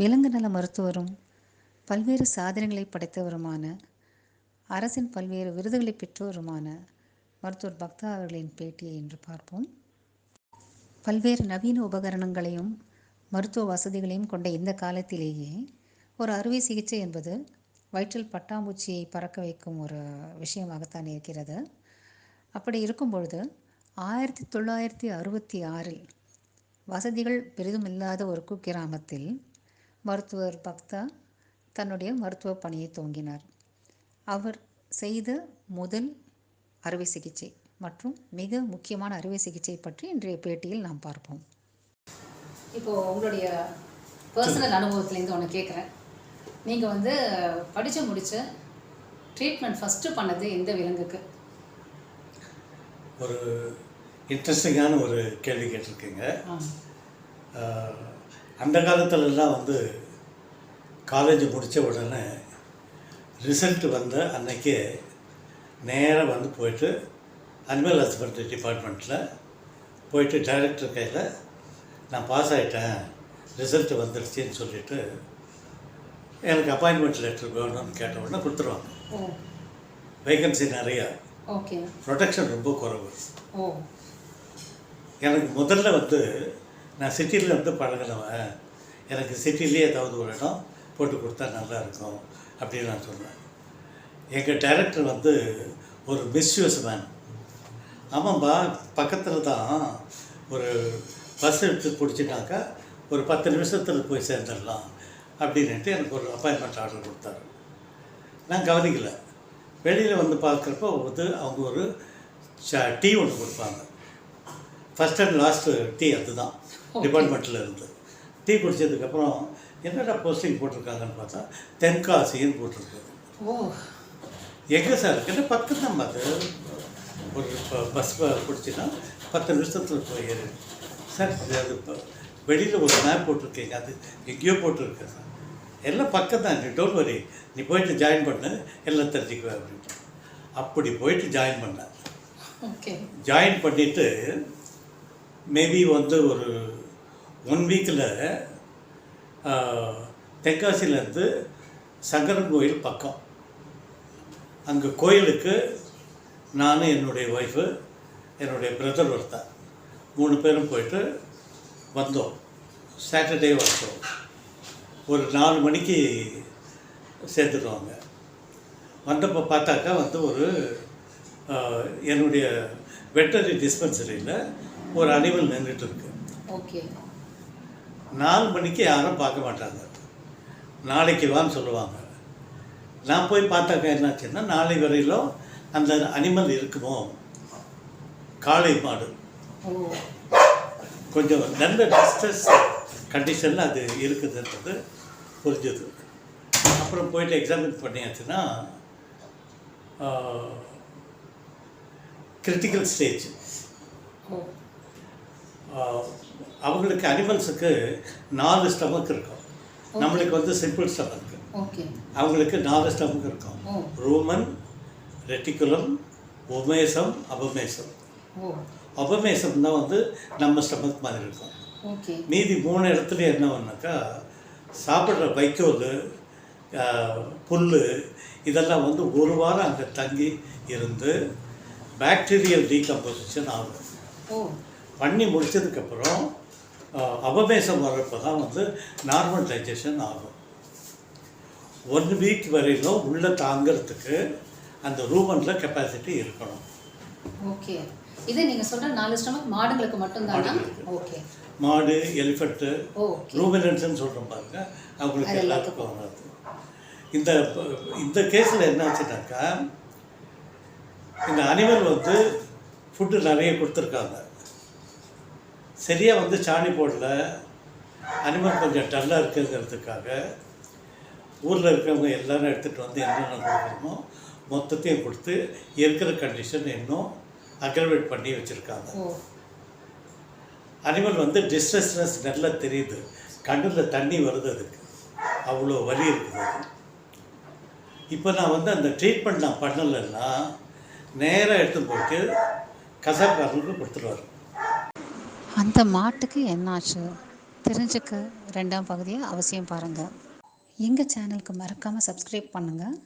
விலங்கு நல மருத்துவரும் பல்வேறு சாதனைகளை படைத்தவருமான அரசின் பல்வேறு விருதுகளை பெற்றவருமான மருத்துவர் பக்தா அவர்களின் பேட்டியை இன்று பார்ப்போம். பல்வேறு நவீன உபகரணங்களையும் மருத்துவ வசதிகளையும் கொண்ட இந்த காலத்திலேயே ஒரு அறுவை சிகிச்சை என்பது வயிற்றில் பட்டாம்பூச்சியை பறக்க வைக்கும் ஒரு விஷயமாகத்தான் இருக்கிறது. அப்படி இருக்கும் பொழுது ஆயிரத்தி தொள்ளாயிரத்தி அறுபத்தி ஆறில் வசதிகள் பெரிதும் இல்லாத ஒரு குக்கிராமத்தில் மருத்துவர் பக்தா தன்னுடைய மருத்துவ பணியை துவங்கினார். அவர் செய்த முதல் அறுவை சிகிச்சை மற்றும் மிக முக்கியமான அறுவை சிகிச்சை பற்றி இன்றைய பேட்டியில் நாம் பார்ப்போம். இப்போ உங்களுடைய பர்சனல் அனுபவத்துலேருந்து ஒன்று கேட்குறேன் நீங்கள் வந்து படித்து முடிச்சு ட்ரீட்மெண்ட் ஃபஸ்ட்டு பண்ணது எந்த விலங்குக்கு? ஒரு இன்ட்ரெஸ்டிங்கான ஒரு கேள்வி கேட்டிருக்கீங்க. அந்த காலத்துலலாம் வந்து காலேஜ் முடித்த உடனே ரிசல்ட் வந்த அன்னைக்கே நேராக வந்து போயிட்டு அனிமல் ஹஸ்பண்ட்ரி டிபார்ட்மெண்ட்டில் போயிட்டு டைரக்டர் கையில் நான் பாஸ் ஆகிட்டேன் ரிசல்ட் வந்துடுச்சின்னு சொல்லிட்டு எனக்கு அப்பாயின்மெண்ட் லெட்டர் வேணும்னு கேட்ட உடனே கொடுத்துருவாங்க. வேகன்சி நிறையா. ஓகே ப்ரொடெக்ஷன் ரொம்ப குறைவு. எனக்கு முதல்ல வந்து நான் சிட்டியில் வந்து பழகினவன் எனக்கு சிட்டிலேயே ஏதாவது ஒரு இடம் போட்டு கொடுத்தா நல்லாயிருக்கும் அப்படின்னு நான் சொன்னேன் எங்கள் டைரக்டர் வந்து ஒரு மிஸ்யூஸ் மேன் ஆமாம்பா பக்கத்தில் தான் ஒரு பஸ் எடுத்து பிடிச்சிட்டாக்கா ஒரு பத்து நிமிஷத்தில் போய் சேர்ந்துடலாம் அப்படின்ட்டு எனக்கு ஒரு அப்பாயின்மெண்ட் ஆர்டர் கொடுத்தாரு. நான் கவனிக்கலை. வெளியில் வந்து பார்க்குறப்போ வந்து அவங்க ஒரு ச- டீ ஒன்று கொடுப்பாங்க. ஃபஸ்ட் அண்ட் லாஸ்ட்டு டீ அதுதான். டிபார்ட்மெண்ட்டில் இருந்து. டீ குடிச்சதுக்கப்புறம் என்னடா போஸ்டிங் போட்டிருக்காங்கன்னு பார்த்தா தென்காசின்னு போட்டிருக்காங்க ஓ. எங்கே சார்? இருக்குன்னா பக்கம் தான் அது ஒரு ப- பஸ் பிடிச்சின்னா பத்து நிமிஷத்தில் போய் ஏறு. சார் அது இப்போ வெளியில் ஒரு மேப் போட்டிருக்கீங்க அது எங்கேயோ போட்டிருக்கு சார். எல்லாம் பக்கம் தான் நீ டோன்ட் வரி நீ போயிட்டு ஜாயின் பண்ணு எல்லாம் தெரிஞ்சுக்குவேன் அப்படின்ட்டு. அப்படி போயிட்டு ஜாயின் பண்ணேன். ஓகே ஜாயின் பண்ணிவிட்டு மேபி வந்து ஒரு ஒன் வீக்கில் தென்காசியிலேருந்து சங்கரன் கோயில் பக்கம். அங்கே கோயிலுக்கு நான் என்னுடைய ஒய்ஃபு என்னுடைய பிரதர் ஒருத்தன் மூணு பேரும் போயிட்டு வந்தோம். சாட்டர்டே வந்தோம். ஒரு நாலு மணிக்கு சேர்த்துடுவாங்க வந்தப்போ பார்த்தாக்கா வந்து ஒரு என்னுடைய வெட்டரி டிஸ்பென்சரியில் ஒரு அனிமல் நின்றுட்டு இருக்கு. ஓகே நாலு மணிக்கு யாரும் பார்க்க மாட்டாங்க. நாளைக்கு வான்னு சொல்லுவாங்க. நான் போய் பார்த்தாக்கா என்னாச்சுன்னா நாளை வரையிலும் அந்த அனிமல் இருக்குமோ? காளை மாடு. கொஞ்சம் நல்ல டிஸ்ட்ரெஸ் கண்டிஷனில் அது இருக்குதுன்றது புரிஞ்சுது. அப்புறம் போயிட்டு எக்ஸாமின் பண்ணியாச்சுன்னா கிரிட்டிக்கல் ஸ்டேஜ் அவங்களுக்கு அனிமல்ஸுக்கு நாலு ஸ்டமக் இருக்கும். நம்மளுக்கு வந்து சிம்பிள் ஸ்டமக் அவங்களுக்கு நாலு ஸ்டமக் இருக்கும். ரூமன் ரெட்டிகுலம் ஒமேசம் அபமேசம் அபமேசம் தான் வந்து நம்ம ஸ்டமக் மாதிரி இருக்கும். மீதி மூணு இடத்துல என்ன ஒன்றாக்கா சாப்பிட்ற வைக்கோல் புல் இதெல்லாம் வந்து ஒரு வாரம் அங்கே தங்கி இருந்து பாக்டீரியல் டீகம்போசிஷன் ஆகும். ஓ பண்ணி முடிச்சதுக்கப்புறம் அபமேசம் வர்றப்போ தான் வந்து நார்மல் டைஜஷன் ஆகும். ஒன் வீக் வரையிலும் உள்ளே தாங்கிறதுக்கு அந்த ரூமனில் கெப்பாசிட்டி இருக்கணும். ஓகே இது நீங்கள் சொல்கிற நாலு ஸ்டமக் மாடுங்களுக்கு மட்டும்தானா. ஓகே மாடு எலிஃபெண்ட்டு ரூமினன்ஸ்னு சொல்கிறோம் பாருங்க. அவங்களுக்கு எல்லாத்துக்கும் வராது. இந்த இந்த கேஸில் என்னாச்சுனாக்கா இந்த அனிமல் வந்து ஃபுட்டு நிறைய கொடுத்துருக்காங்க. சரியாக வந்து சாணி போடல. அனிமல் கொஞ்சம் டல்லாக இருக்குங்கிறதுக்காக ஊரில் இருக்கிறவங்க எல்லாரும் எடுத்துகிட்டு வந்து என்னென்ன கொடுக்கணுமோ மொத்தத்தையும் கொடுத்து இருக்கிற கண்டிஷன் இன்னும் அக்ரவேட் பண்ணி வச்சுருக்காங்க. அனிமல் வந்து டிஸ்ட்ரெஸ்னஸ் நல்லா தெரியுது. கண்ணில் தண்ணி வருது அதுக்கு. அவ்வளோ வலி இருக்குது அது. இப்போ நான் வந்து அந்த ட்ரீட்மெண்ட் நான் பண்ணலைன்னா நேராக எடுத்து போட்டு கசாப்காரனுக்கு கொடுத்துருவாரு. அந்த மாட்டுக்கு என்னாச்சு? தெரிஞ்சுக்க ரெண்டாம் பகுதியை அவசியம் பாருங்கள் எங்கள் சேனலுக்கு மறக்காமல் சப்ஸ்கிரைப் பண்ணுங்கள்